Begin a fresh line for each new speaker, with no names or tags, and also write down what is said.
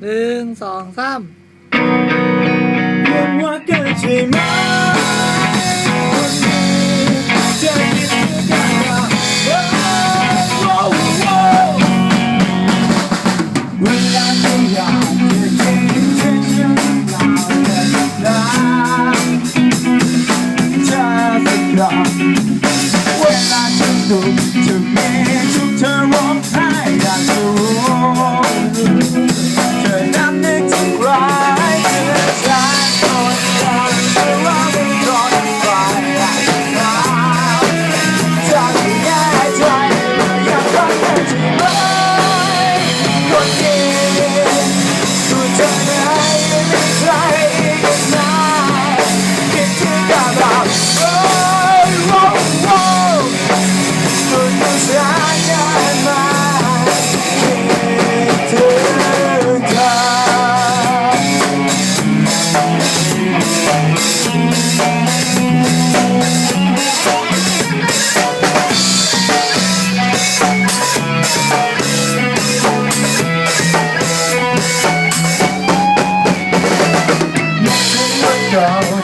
หนึ่งสองสาม
ยังว่าเกันใช่ไหมคนนี้จะคิดกันว่าโอ้โหเวลาทุกอยางจะเกิดขึ้นยังเปล่าแต่นะเธอสักครั้งเวลาฉันดูเธอ legal.